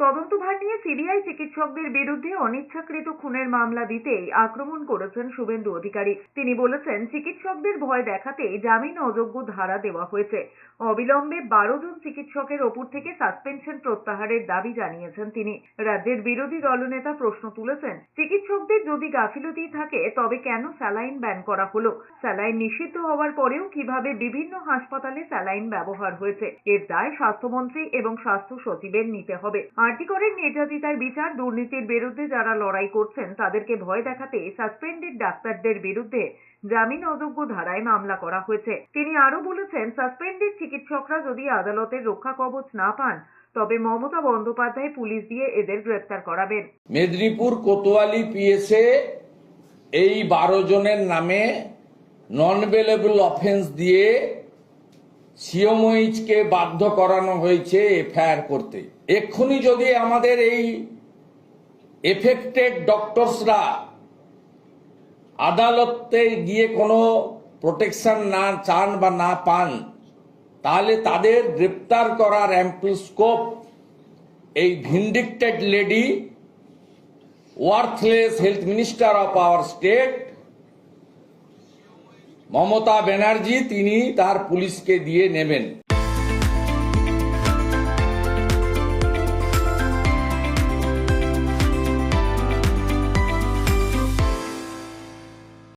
তদন্তভার নিয়ে সিবিআই চিকিৎসকদের বিরুদ্ধে অনিচ্ছাকৃত খুনের মামলা দিতেই আক্রমণ করেছেন শুভেন্দু অধিকারী। তিনি বলেছেন, চিকিৎসকদের ভয় দেখাতে জামিন অযোগ্য ধারা দেওয়া হয়েছে। অবিলম্বে বারো জন চিকিৎসকের ওপর থেকে সাসপেনশন প্রত্যাহারের দাবি জানিয়েছেন তিনি। রাজ্যের বিরোধী দলনেতা প্রশ্ন তুলেছেন, চিকিৎসকদের যদি গাফিলতি থাকে, তবে কেন স্যালাইন ব্যান করা হলো? স্যালাইন নিষিদ্ধ হওয়ার পরেও কীভাবে বিভিন্ন হাসপাতালে স্যালাইন ব্যবহার হয়েছে? এর দায় স্বাস্থ্যমন্ত্রী এবং স্বাস্থ্য সচিবের নিতে হবে। আর্টিকরের নির্যাতিতার বিচার দুর্নীতির বিরুদ্ধে যারা লড়াই করছেন, তাদেরকে ভয় দেখাতে সাসপেন্ডেড ডাক্তারদের বিরুদ্ধে জামিন অযোগ্য ধারায় মামলা করা হয়েছে। তিনি আরও বলেছেন, সাসপেন্ডেড চিকিৎসকরা যদি আদালতের রক্ষা কবচ না পান, তবে মমতা বন্দ্যোপাধ্যায় পুলিশ দিয়ে এদের গ্রেপ্তার করাবেন। মেদিনীপুর কোতোয়ালি পিএসএ এই বারো জনের নামে নন বেলেবল অফেন্স দিয়ে সিওমইচকে বাধ্য করানো হয়েছে এফআইআর করতে। এক্ষুনি যদি আমাদের এই এফেক্টেড ডক্টরসরা আদালতে গিয়ে কোনো প্রোটেকশন না চান বা না পান, তাহলে তাদের গ্রেপ্তার করার অ্যাম্পল স্কোপ এই vindictive lady worthless health minister of our state Mamata Banerjee তিনি তার পুলিশকে দিয়ে নেবেন।